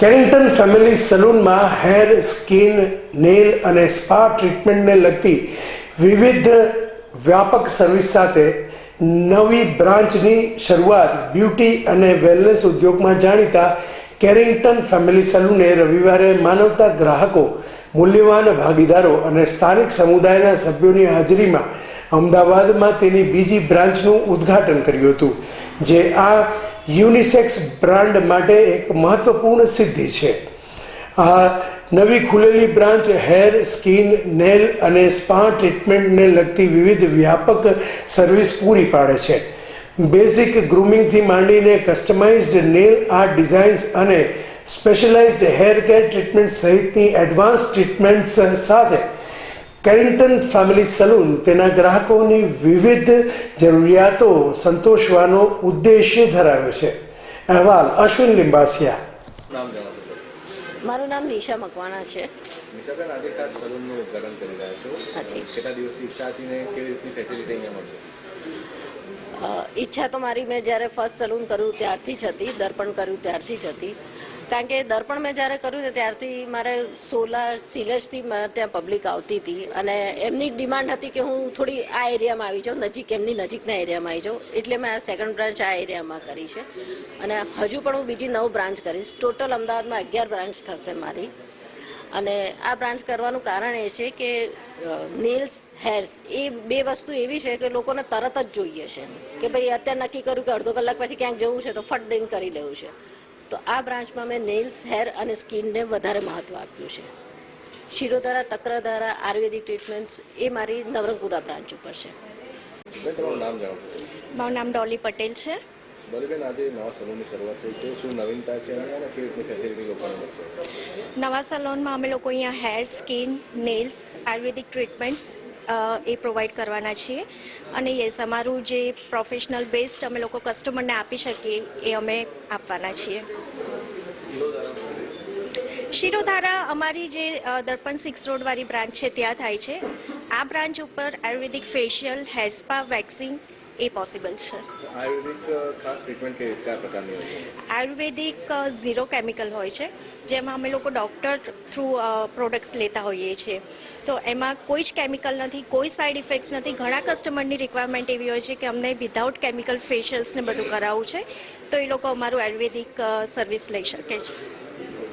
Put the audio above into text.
કેરિંગ્ટન family સલૂનમાં hair, skin nail અને spa ટ્રીટમેન્ટને લગતી વિવિધ વ્યાપક સર્વિસ સાથે નવી બ્રાન્ચની શરૂઆત બ્યુટી અને વેલનેસ ઉદ્યોગમાં જાણીતા કેરિંગ્ટન ફેમિલી સલૂને રવિવારે માનવતા ગ્રાહકો, મૂલ્યવાન ભાગીદારો અને સ્થાનિક સમુદાયના સભ્યોની હાજરીમાં અમદાવાદમાં તેની બીજી બ્રાન્ચનું ઉદ્ઘાટન કર્યું હતું, જે આ યુનિસેક્સ બ્રાન્ડ માટે એક મહત્વપૂર્ણ સિદ્ધિ છે. આ નવી ખુલેલી બ્રાન્ચ હેર, સ્કિન, નેલ અને સ્પા ટ્રીટમેન્ટને લગતી વિવિધ વ્યાપક સર્વિસ પૂરી પાડે છે. બેઝિક ગ્રૂમિંગથી માંડીને કસ્ટમાઇઝ્ડ નેલ આર્ટ ડિઝાઇન્સ અને સ્પેશિયલાઇઝ્ડ હેર કેર ટ્રીટમેન્ટ સહિતની એડવાન્સ ટ્રીટમેન્ટ્સ સાથે કેરિંગ્ટન ફેમિલી સલૂન તેના ગ્રાહકોની વિવિધ જરૂરિયાતો સંતોષવાનો ઉદ્દેશ્ય ધરાવે છે. અહેવાલ અશ્વિન લિંબાસિયા. મારું નામ નિશા મકવાણા છે. નિશાબેન આજે ખાસ સલૂનનું ઉદ્ઘાટન કરી રહ્યા છો. હાજી. કેટલા દિવસની ઈચ્છા હતી ને કેવી રીતની ફેસિલિટી અહીંયા મળશે? અ, ઈચ્છા તો મારી મેં જ્યારે ફર્સ્ટ સલૂન કર્યું ત્યારથી જ હતી દર્પણ કર્યું ત્યારથી જ હતી. કારણ કે દર્પણ મેં જ્યારે કર્યું ને ત્યારથી મારે સોલા સિલેજથી ત્યાં પબ્લિક આવતી હતી. અને એમની ડિમાન્ડ હતી કે હું થોડી આ એરિયામાં આવી જાઉં, નજીક, એમની નજીકના એરિયામાં આવી જાઉં. એટલે મેં આ સેકન્ડ બ્રાન્ચ આ એરિયામાં કરી છે. અને હજુ પણ હું બીજી નવ બ્રાન્ચ કરીશ. ટોટલ અમદાવાદમાં અગિયાર બ્રાન્ચ થશે મારી. અને આ બ્રાન્ચ કરવાનું કારણ એ છે કે નેલ્સ હેર્સ એ બે વસ્તુ એવી છે કે લોકોને તરત જ જોઈએ છે. કે ભાઈ અત્યારે નક્કી કર્યું કે અડધો કલાક પછી ક્યાંક જવું છે તો ફટ દઈને કરી લેવું છે. તો આ બ્રાન્ચમાં મેં નેલ્સ હેર અને સ્કિનને વધારે મહત્ત્વ આપ્યું છે. શિરોધારા તકરાધારા આયુર્વેદિક ટ્રીટમેન્ટ્સ એ મારી નવરંગપુરા બ્રાન્ચ ઉપર છે. મારું નામ ડોલી પટેલ છે. બલીબેન આજે નવા સલૂનની શરૂઆત થઈ છે. શું નવીનતા છે અને કેવી રીતની ફેસિલિટી લોકોને મળશે? નવા સલોનમાં અમે લોકો અહીંયા hair skin nails Ayurvedic treatments એ પ્રોવાઈડ કરવાના છીએ. અને યસ અમારું જે પ્રોફેશનલ બેસ્ટ અમે લોકો કસ્ટમરને આપી શકીએ, એ અમે આપવાના છીએ. શિરોધારા અમારી જે દર્પણ સિક્સ રોડવાળી બ્રાન્ચ છે, ત્યાં થાય છે. આ બ્રાન્ચ ઉપર Ayurvedic facial hair spa waxing એ પોસિબલ છે. આયુર્વેદિક ખાસ ટ્રીટમેન્ટ કેવી કયા પ્રકારની હોય છે? આયુર્વેદિક ઝીરો કેમિકલ હોય છે જેમાં અમે લોકો ડૉક્ટર થ્રુ પ્રોડક્ટ્સ લેતા હોઈએ છીએ. તો એમાં કોઈ જ કેમિકલ નથી કોઈ સાઇડ ઇફેક્ટ્સ નથી. ઘણા કસ્ટમરની રિક્વાયરમેન્ટ એવી હોય છે કે અમને વિધાઉટ કેમિકલ ફેશિયલ્સ ને બધું કરાવવું છે તો એ લોકો અમારું આયુર્વેદિક સર્વિસ લઈ શકે છે.